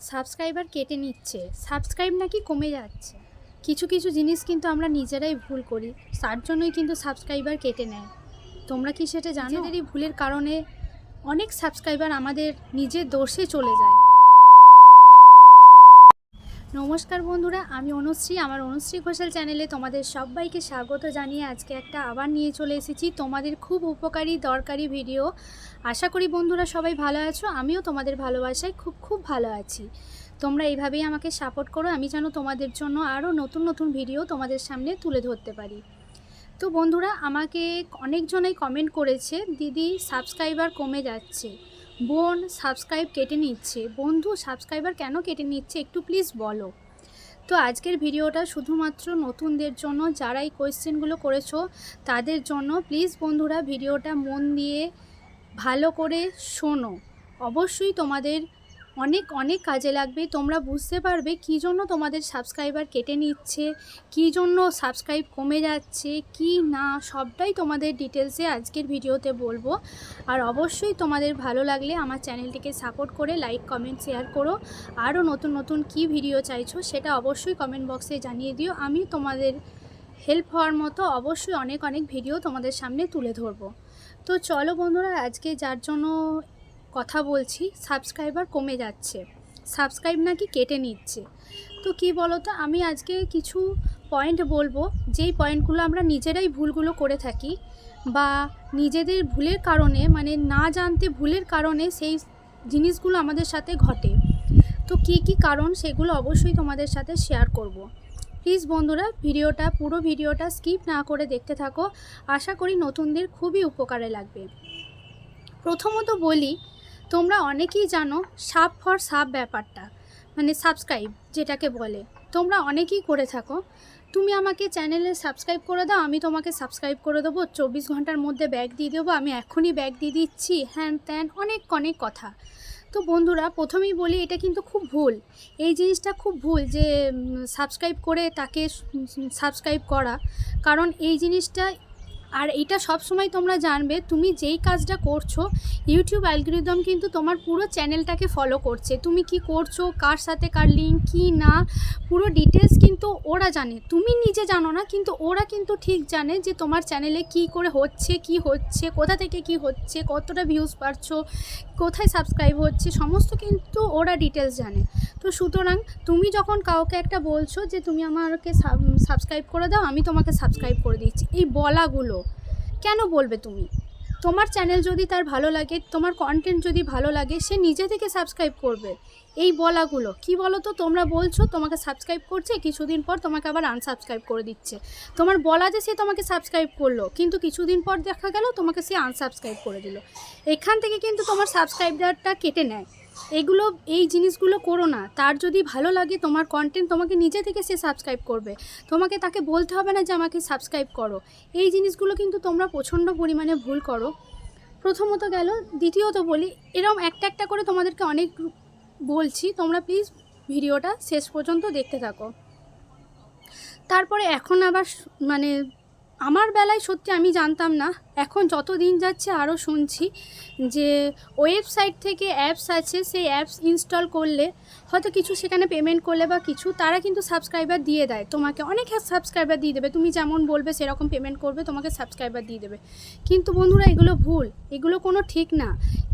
Subscriber কেটে নিচ্ছে। Subscribe নাকি কমে যাচ্ছে। কিছু কিছু জিনিস কিন্তু আমরা নিজেরাই ভুল করি। তার জন্যই কিন্তু সাবস্ক্রাইবার কেটে নেয়। তোমরা কি সেটা জানো? ভুলের কারণে অনেক সাবস্ক্রাইবার আমাদের নিজের দোষে চলে যায়। নমস্কার বন্ধুরা, আমি অনুশ্রী। আমার অনুশ্রী ঘোষাল চ্যানেলে তোমাদের সবাইকে স্বাগত জানিয়ে আজকে একটা আবার নিয়ে চলে এসেছি তোমাদের খুব উপকারী দরকারি ভিডিও। আশা করি বন্ধুরা সবাই ভালো আছো, আমিও তোমাদের ভালোবাসায় খুব খুব ভালো আছি। তোমরা এইভাবেই আমাকে সাপোর্ট করো, আমি যেন তোমাদের জন্য আরও নতুন নতুন ভিডিও তোমাদের সামনে তুলে ধরতে পারি। তো বন্ধুরা, আমাকে অনেকজনেই কমেন্ট করেছে, দিদি সাবস্ক্রাইবার কমে যাচ্ছে। বোন সাবস্ক্রাইব কেটে নিচ্ছে। বন্ধু সাবস্ক্রাইবার কেন কেটে নিচ্ছে? একটু প্লিজ বলো। তো আজকের ভিডিওটা শুধুমাত্র নতুনদের জন্য, যারা এই কোয়েশ্চেনগুলো করেছ, তাদের জন্য প্লিজ বন্ধুরা, ভিডিওটা মন দিয়ে ভালো করে শোনো। অবশ্যই তোমাদের অনেক অনেক কাজে লাগবে। তোমরা বুঝতে পারবে কী জন্য তোমাদের সাবস্ক্রাইবার কেটে নিচ্ছে, কী জন্য সাবস্ক্রাইব কমে যাচ্ছে, কি না, সবটাই তোমাদের ডিটেলসে আজকের ভিডিওতে বলব। আর অবশ্যই তোমাদের ভালো লাগলে আমার চ্যানেলটিকে সাপোর্ট করে লাইক কমেন্ট শেয়ার করো। আরও নতুন নতুন কি ভিডিও চাইছো সেটা অবশ্যই কমেন্ট বক্সে জানিয়ে দিও। আমি তোমাদের হেল্প হওয়ার মতো অবশ্যই অনেক অনেক ভিডিও তোমাদের সামনে তুলে ধরবো। তো চলো বন্ধুরা, আজকে যার জন্য কথা বলছি সাবস্ক্রাইবার কমে যাচ্ছে। সাবস্ক্রাইব নাকি কেটে নিচ্ছে। তো কি বলো তো আমি আজকে কিছু পয়েন্ট বলব, যেই পয়েন্টগুলো আমরা নিজেরাই ভুলগুলো করে থাকি বা নিজেদের ভুলের কারণে মানে না জানতে ভুলের কারণে সেই জিনিসগুলো আমাদের সাথে ঘটে। তো কি কি কারণ সেগুলো অবশ্যই তোমাদের সাথে শেয়ার করব। প্লিজ বন্ধুরা, ভিডিওটা, পুরো ভিডিওটা স্কিপ না করে দেখতে থাকো। আশা করি নতুনদের খুবই উপকারে লাগবে। প্রথমত বলি তোমরা অনেকেই জানো, সাব ফর সাব ব্যাপারটা মানে সাবস্ক্রাইব যেটাকে বলে। তোমরা অনেকেই করে থাকো। তুমি আমাকে চ্যানেলে সাবস্ক্রাইব করে দাও, আমি তোমাকে সাবস্ক্রাইব করে দেবো। চব্বিশ ঘণ্টার মধ্যে ব্যাগ দিয়ে দেবো, আমি এখনই ব্যাগ দিয়ে দিচ্ছি। হ্যান ত্যান, অনেক অনেক কথা। তো বন্ধুরা, প্রথমেই বলি, এটা কিন্তু খুব ভুল। এই জিনিসটা খুব ভুল যে সাবস্ক্রাইব করে তাকে সাবস্ক্রাইব করা। কারণ এই জিনিসটা আর এটা সব সময় তোমরা জানবে, তুমি যেই কাজটা করছ ইউটিউব অ্যালগোরিদম কিন্তু তোমার পুরো চ্যানেলটাকে ফলো করছে। তুমি কি করছ, কার সাথে কার লিঙ্ক কী না, পুরো ডিটেলস কিন্তু ওরা জানে। তুমি নিজে জানো না, কিন্তু ওরা কিন্তু ঠিক জানে যে তোমার চ্যানেলে কি করে হচ্ছে, কি হচ্ছে, কোথা থেকে কি হচ্ছে, কতটা ভিউজ পাচ্ছ, কোথায় সাবস্ক্রাইব হচ্ছে, সমস্ত কিন্তু ওরা ডিটেলস জানে। তো সুতরাং তুমি যখন কাউকে একটা বলছো যে, তুমি আমাকে সাবস্ক্রাইব করে দাও, আমি তোমাকে সাবস্ক্রাইব করে দিচ্ছি। এই বলাগুলো কেন বলবে তুমি? তোমার চ্যানেল যদি তার ভালো লাগে, তোমার কন্টেন্ট যদি ভালো লাগে, সে নিজে থেকে সাবস্ক্রাইব করবে। এই বলাগুলো। কি বলো তো তোমরা বলছো, তোমাকে সাবস্ক্রাইব করছে, কিছুদিন পর তোমাকে আবার আনসাবস্ক্রাইব করে দিচ্ছে। তোমার বলা যে সে তোমাকে সাবস্ক্রাইব করল, কিন্তু কিছুদিন পর দেখা গেল তোমাকে সে আনসাবস্ক্রাইব করে দিল। এখান থেকে কিন্তু তোমার সাবস্ক্রাইবারটা কেটে নেয়। এগুলো, এই জিনিসগুলো করো না। তার যদি ভালো লাগে তোমার কন্টেন্ট তোমাকে নিজে থেকে সে সাবস্ক্রাইব করবে। তোমাকে তাকে বলতে হবে না যে আমাকে সাবস্ক্রাইব করো। এই জিনিসগুলো কিন্তু তোমরা প্রচণ্ড পরিমাণে ভুল করো। প্রথমত গেল, দ্বিতীয়ত বলি, এরম একটা একটা করে তোমাদেরকে অনেক বলছি। তোমরা প্লিজ ভিডিওটা শেষ পর্যন্ত দেখতে থাকো। তারপরে এখন আবার মানে আমার বেলায় সত্যি আমি জানতাম না। এখন যত দিন যাচ্ছে আরও শুনছি যে ওয়েবসাইট থেকে অ্যাপস আছে, সেই অ্যাপস ইনস্টল করলে হয়তো কিছু সেখানে পেমেন্ট করলে বা কিছু, তারা কিন্তু সাবস্ক্রাইবার দিয়ে দেয়। তোমাকে অনেক সাবস্ক্রাইবার দিয়ে দেবে। তুমি যেমন বলবে সেরকম পেমেন্ট করবে, তোমাকে সাবস্ক্রাইবার দিয়ে দেবে। কিন্তু বন্ধুরা, এগুলো ভুল। এগুলো কোনো ঠিক না।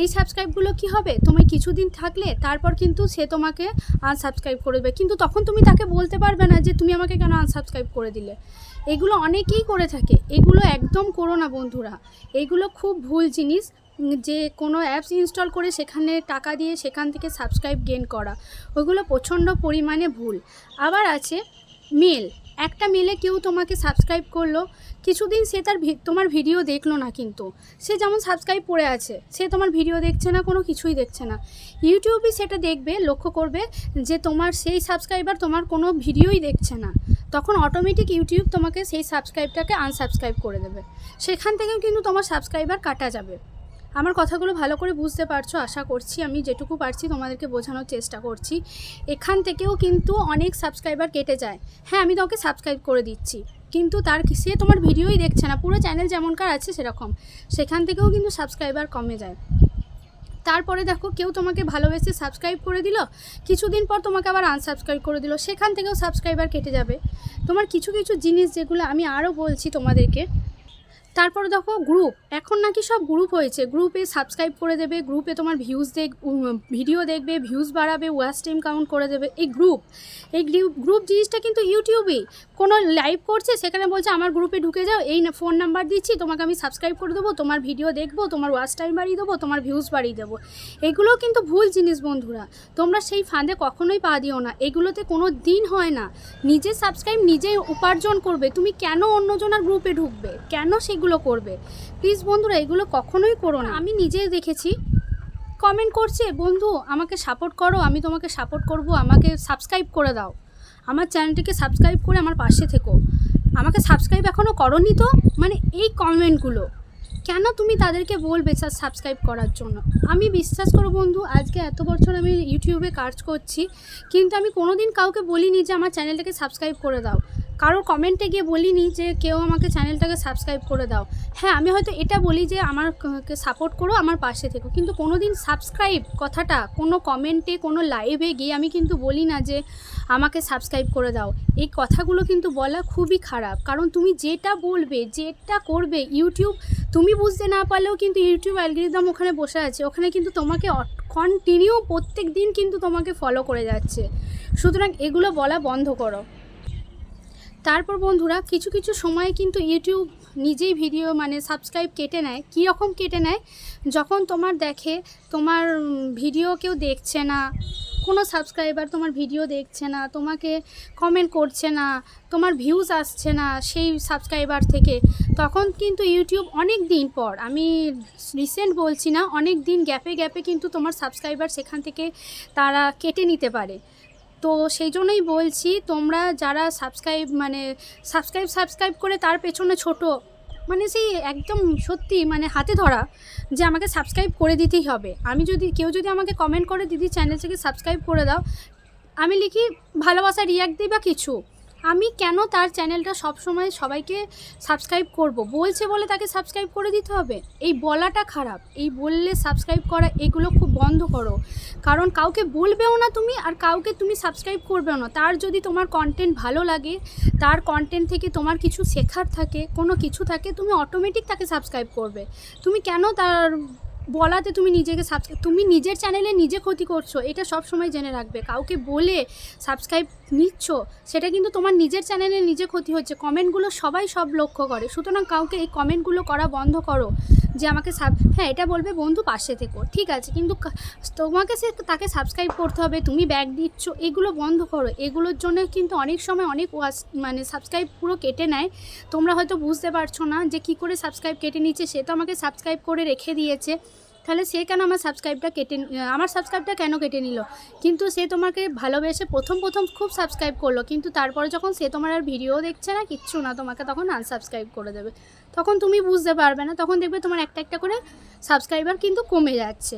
এই সাবস্ক্রাইবগুলো কি হবে? তুমি কিছুদিন থাকলে তারপর কিন্তু সে তোমাকে আনসাবস্ক্রাইব করে দেবে। কিন্তু তখন তুমি তাকে বলতে পারবে না যে তুমি আমাকে কেন আনসাবস্ক্রাইব করে দিলে। এগুলো অনেকেই করে থাকে। এগুলো একদম করো না বন্ধুরা। এগুলো খুব ভুল জিনিস। যে কোনো অ্যাপস ইনস্টল করে সেখানে টাকা দিয়ে সেখান থেকে সাবস্ক্রাইব গেন করা। ওগুলো প্রচণ্ড পরিমাণে ভুল। আবার আছে মেল একটা মেলে কেউ তোমাকে সাবস্ক্রাইব করল, কিছুদিন সে তার তোমার ভিডিও দেখল না কিন্তু। সে যেমন সাবস্ক্রাইব করে আছে, সে তোমার ভিডিও দেখছে না, কোনো কিছুই দেখছে না। ইউটিউবই সেটা দেখবে, লক্ষ্য করবে যে তোমার সেই সাবস্ক্রাইবার তোমার কোনো ভিডিওই দেখছে না। তখন অটোমেটিক ইউটিউব তোমাকে সেই সাবস্ক্রাইবটাকে আনসাবস্ক্রাইব করে দেবে। সেখান থেকেও কিন্তু তোমার সাবস্ক্রাইবার কাটা যাবে। আমার কথাগুলো ভালো করে বুঝতে পারছ, আশা করছি আমি যেটুকু পারছি তোমাদেরকে বোঝানোর চেষ্টা করছি। এখান থেকেও কিন্তু অনেক সাবস্ক্রাইবার কেটে যায়। হ্যাঁ আমি তোমাকে সাবস্ক্রাইব করে দিচ্ছি, কিন্তু তার সে তোমার ভিডিওই দেখছে না। পুরো চ্যানেল যেমনকার আছে সেরকম। সেখান থেকেও কিন্তু সাবস্ক্রাইবার কমে যায়। তারপরে দেখো কেউ তোমাকে ভালোবেসে সাবস্ক্রাইব করে দিল, কিছুদিন পর তোমাকে আবার আনসাবস্ক্রাইব করে দিল, সেখান থেকেও সাবস্ক্রাইবার কেটে যাবে। তোমার কিছু কিছু জিনিস যেগুলো আমি আরও বলছি তোমাদেরকে তারপর দেখো গ্রুপ এখন নাকি সব গ্রুপ হয়েছে। গ্রুপে সাবস্ক্রাইব করে দেবে গ্রুপে তোমার ভিউজ দেখ ভিডিও দেখবে ভিউজ বাড়াবে ওয়াচ টাইম কাউন্ট করে দেবে, এই গ্রুপ এই গ্রুপ জিনিসটা কিন্তু ইউটিউবেই কোনো লাইভ করছে, সেখানে বলছে, আমার গ্রুপে ঢুকে যাও, এই ফোন নাম্বার দিচ্ছি, তোমাকে আমি সাবস্ক্রাইব করে দেবো, তোমার ভিডিও দেখব, তোমার ওয়াচ টাইম বাড়িয়ে দেবো, তোমার ভিউজ বাড়িয়ে দেবো। এগুলোও কিন্তু ভুল জিনিস বন্ধুরা। তোমরা সেই ফাঁদে কখনোই পা দিও না। এগুলোতে কোনো দিন হয় না। নিজে সাবস্ক্রাইব নিজে উপার্জন করবে। তুমি কেন অন্যজনের গ্রুপে ঢুকবে? কেন সেগুলো করবে। প্লিজ বন্ধুরা, এগুলো কখনোই করো না। আমি নিজেই দেখেছি। কমেন্ট করছে, বন্ধু, আমাকে সাপোর্ট করো, আমি তোমাকে সাপোর্ট করব, আমাকে সাবস্ক্রাইব করে দাও। আমার চ্যানেলটিকে সাবস্ক্রাইব করে আমার পাশে থেকো। আমাকে সাবস্ক্রাইব এখনও করনি তো? মানে এই কমেন্টগুলো কেন তুমি তাদেরকে বলবে স্যার সাবস্ক্রাইব করার জন্য? আমি বিশ্বাস করো বন্ধু, আজকে এত বছর আমি ইউটিউবে কাজ করছি, কিন্তু আমি কোনোদিন কাউকে বলিনি যে আমার চ্যানেলটাকে সাবস্ক্রাইব করে দাও। কারোর কমেন্টে গিয়ে বলিনি যে কেউ আমাকে চ্যানেলটাকে সাবস্ক্রাইব করে দাও। হ্যাঁ আমি হয়তো এটা বলি যে আমারকে সাপোর্ট করো আমার পাশে থেকো। কিন্তু কোনো দিন সাবস্ক্রাইব কথাটা, কোনো কমেন্টে কোনো লাইভে গিয়ে আমি কিন্তু বলি না যে আমাকে সাবস্ক্রাইব করে দাও। এই কথাগুলো কিন্তু বলা খুবই খারাপ। কারণ তুমি যেটা বলবে, যেটা করবে ইউটিউব তুমি বুঝতে না পারলেও কিন্তু ইউটিউব অ্যালগিরিদম ওখানে বসে আছে। ওখানে কিন্তু তোমাকে কন্টিনিউ প্রত্যেক দিন কিন্তু তোমাকে ফলো করে যাচ্ছে। সুতরাং এগুলো বলা বন্ধ করো। তারপর বন্ধুরা, কিছু কিছু সময়ে কিন্তু ইউটিউব নিজেই ভিডিও মানে সাবস্ক্রাইব কেটে নেয়। কী রকম কেটে নেয়? যখন তোমার দেখে তোমার ভিডিও কেউ দেখছে না, কোনো সাবস্ক্রাইবার তোমার ভিডিও দেখছে না, তোমাকে কমেন্ট করছে না, তোমার ভিউজ আসছে না সেই সাবস্ক্রাইবার থেকে, তখন কিন্তু ইউটিউব অনেক দিন পর, আমি রিসেন্ট বলছি না, অনেক দিন গ্যাপে গ্যাপে কিন্তু তোমার সাবস্ক্রাইবার সেখান থেকে তারা কেটে নিতে পারে। তো সেই জন্যই বলছি, তোমরা যারা সাবস্ক্রাইব মানে সাবস্ক্রাইব সাবস্ক্রাইব করে তার পেছনে ছোট মানে সেই একদম সত্যি মানে হাতে ধরা যে আমাকে সাবস্ক্রাইব করে দিতেই হবে। আমি যদি, কেউ যদি আমাকে কমেন্ট করে, দিদি চ্যানেলটাকে সাবস্ক্রাইব করে দাও। আমি লিখি, ভালোবাসা রিয়াক্ট দিই বা কিছু? আমি কেন তার চ্যানেলটা সবসময় সবাইকে সাবস্ক্রাইব করব? বলছে বলে তাকে সাবস্ক্রাইব করে দিতে হবে? এই বলাটা খারাপ। এই বললে সাবস্ক্রাইব করা, এগুলো খুব বন্ধ করো। কারণ কাউকে বলবেও না তুমি আর কাউকে তুমি সাবস্ক্রাইব করবেও না। তার যদি তোমার কন্টেন্ট ভালো লাগে, তার কন্টেন্ট থেকে তোমার কিছু শেখার থাকে, কোনো কিছু থাকে, তুমি অটোমেটিক তাকে সাবস্ক্রাইব করবে। তুমি কেন তার বলাতে তুমি নিজেকে সাবস্ক্রাইব তুমি নিজের চ্যানেলে নিজে ক্ষতি করছ, এটা সব সময় জেনে রাখবে। কাউকে বলে সাবস্ক্রাইব নিচ্ছ, সেটা কিন্তু তোমার নিজের চ্যানেলে নিজে ক্ষতি হচ্ছে। কমেন্টগুলো সবাই সব লক্ষ্য করে। সুতরাং কাউকে এই কমেন্টগুলো করা বন্ধ করো। যে আমাকে সাব হ্যাঁ এটা বলবে বন্ধু পাশে থেকো, ঠিক আছে? কিন্তু তোমাকে সে তাকে সাবস্ক্রাইব করতে হবে, তুমি ব্যাগ দিচ্ছ, এগুলো বন্ধ করো। এগুলোর জন্য কিন্তু অনেক সময় অনেক ওয়াচ মানে সাবস্ক্রাইব পুরো কেটে নেয়। তোমরা হয়তো বুঝতে পারছ না যে কি করে সাবস্ক্রাইব কেটে নিচ্ছে, সে তো আমাকে সাবস্ক্রাইব করে রেখে দিয়েছে। তাহলে সে কেন আমার সাবস্ক্রাইবটা কেটে আমার সাবস্ক্রাইবটা কেন কেটে নিল? কিন্তু সে তোমাকে ভালোবেসে প্রথম প্রথম খুব সাবস্ক্রাইব করল, কিন্তু তারপরে যখন সে তোমার আর ভিডিও দেখছে না, কিচ্ছু না, তোমাকে তখন আনসাবস্ক্রাইব করে দেবে। তখন তুমি বুঝতে পারবে না, তখন দেখবে তোমার একটা একটা করে সাবস্ক্রাইবার কিন্তু কমে যাচ্ছে।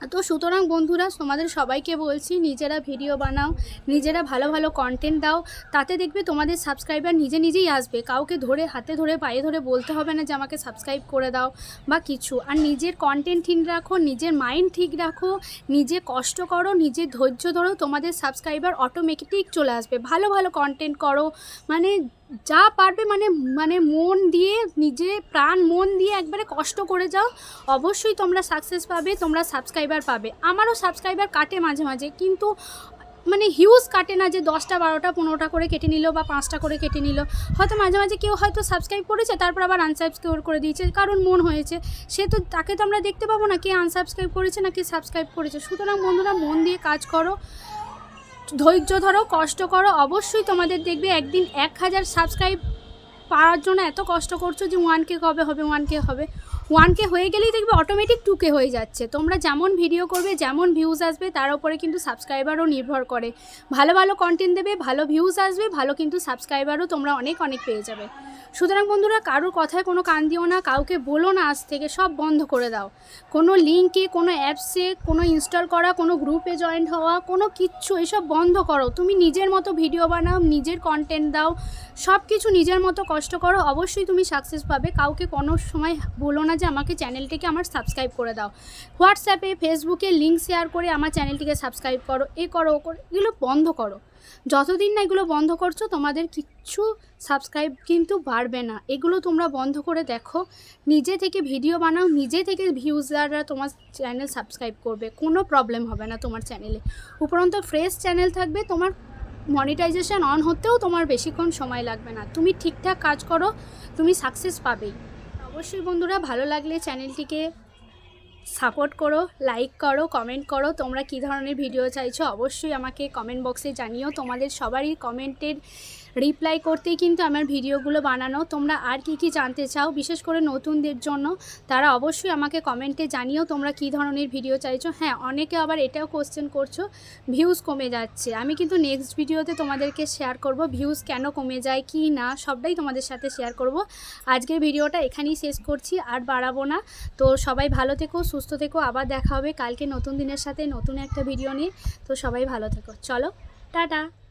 তো সুতরাং বন্ধুরা, তোমাদের সবাইকে বলছি, নিজেরা ভিডিও বানাও, নিজেরা ভালো ভালো কন্টেন্ট দাও, তাতে দেখবে তোমাদের সাবস্ক্রাইবার নিজে নিজেই আসবে। কাউকে ধরে, হাতে ধরে, পায়ে ধরে বলতে হবে না যে আমাকে সাবস্ক্রাইব করে দাও বা কিছু। আর নিজের কন্টেন্ট ঠিক রাখো, নিজের মাইন্ড ঠিক রাখো, নিজে কষ্ট করো নিজের ধৈর্য ধরো, তোমাদের সাবস্ক্রাইবার অটোমেটিক চলে আসবে। ভালো ভালো কন্টেন্ট করো মানে যা পারবে মানে মানে মন দিয়ে, নিজে প্রাণ, মন দিয়ে একবারে কষ্ট করে যাও। অবশ্যই তোমরা সাকসেস পাবে, তোমরা সাবস্ক্রাইবার পাবে। আমারও সাবস্ক্রাইবার কাটে মাঝে মাঝে, কিন্তু মানে হিউজ কাটে না যে দশটা, বারোটা, পনেরোটা করে কেটে নিল বা পাঁচটা করে কেটে নিল। হয়তো মাঝে মাঝে কেউ হয়তো সাবস্ক্রাইব করেছে, তারপর আবার আনসাবস্ক্রাইব করে দিয়েছে, কারণ মন হয়েছে। সে তো, তাকে তো আমরা দেখতে পাবো না, কে আনসাবস্ক্রাইব করেছে না কে সাবস্ক্রাইব করেছে। সুতরাং বন্ধুরা, মন দিয়ে কাজ করো। ধৈর্য ধরো, কষ্ট করো, অবশ্যই তোমাদের দেখবে একদিন এক হাজার সাবস্ক্রাইব পাওয়ার জন্য এত কষ্ট করছ যে ওয়ান কে কবে হবে ওয়ান কে হবে। ওয়ান কে হয়ে গেলেই দেখবে অটোমেটিক টু কে হয়ে যাচ্ছে। তোমরা যেমন ভিডিও করবে, যেমন ভিউজ আসবে, তার উপরে কিন্তু সাবস্ক্রাইবারও নির্ভর করে। ভালো ভালো কন্টেন্ট দেবে, ভালো ভিউজ আসবে, ভালো কিন্তু সাবস্ক্রাইবারও তোমরা অনেক অনেক পেয়ে যাবে। সুতরাং বন্ধুরা, কারোর কথায় কোনো কান দিও না, কাউকে বলো না আজ থেকে, সব বন্ধ করে দাও। কোনো লিঙ্কে কোনো অ্যাপসে কোনো ইনস্টল করা, কোনো গ্রুপে জয়েন্ট হওয়া, কোনো কিচ্ছু, এসব বন্ধ করো। তুমি নিজের মতো ভিডিও বানাও, নিজের কন্টেন্ট দাও সব কিছু নিজের মতো কষ্ট করো, অবশ্যই তুমি সাকসেস পাবে। কাউকে কোনো সময় বলো না যে আমাকে চ্যানেলটিকে আমার সাবস্ক্রাইব করে দাও। হোয়াটসঅ্যাপে ফেসবুকে লিঙ্ক শেয়ার করে আমার চ্যানেলটিকে সাবস্ক্রাইব করো, এ করো, ও করো, এগুলো বন্ধ করো। যতদিন না এগুলো বন্ধ করছ, তোমাদের কিচ্ছু সাবস্ক্রাইব কিন্তু বাড়বে না। এগুলো তোমরা বন্ধ করে দেখো। নিজে থেকে ভিডিও বানাও, নিজে থেকে ভিউজাররা তোমার চ্যানেল সাবস্ক্রাইব করবে। কোনো প্রবলেম হবে না তোমার চ্যানেলে উপরন্ত ফ্রেশ চ্যানেল থাকবে, তোমার মনিটাইজেশন অন হতেও তোমার বেশিক্ষণ সময় লাগবে না। তুমি ঠিকঠাক কাজ করো, তুমি সাকসেস পাবেই। অবশ্যই বন্ধুরা, ভালো লাগলে চ্যানেলটিকে সাপোর্ট করো লাইক করো কমেন্ট করো। তোমরা কী ধরনের ভিডিও চাইছো? অবশ্যই আমাকে কমেন্ট বক্সে জানিও। তোমাদের সবারই কমেন্টের রিপ্লাই করতেই কিন্তু আমার ভিডিওগুলো বানানো। তোমরা আর কি কি জানতে চাও, বিশেষ করে নতুনদের জন্য, তারা অবশ্যই আমাকে কমেন্টে জানিও তোমরা কী ধরনের ভিডিও চাইছো। হ্যাঁ অনেকে আবার এটাও কোশ্চেন করছ ভিউজ কমে যাচ্ছে। আমি কিন্তু নেক্সট ভিডিওতে তোমাদেরকে শেয়ার করব ভিউজ কেন কমে যায়, কি না, সবটাই তোমাদের সাথে শেয়ার করব। আজকের ভিডিওটা এখানেই শেষ করছি, আর বাড়াবো না। তো সবাই ভালো থেকো, সুস্থ থেকো, আবার দেখা হবে কালকে নতুন দিনের সাথে নতুন একটা ভিডিও নিয়ে। তো সবাই ভালো থেকো। চলো, টাটা।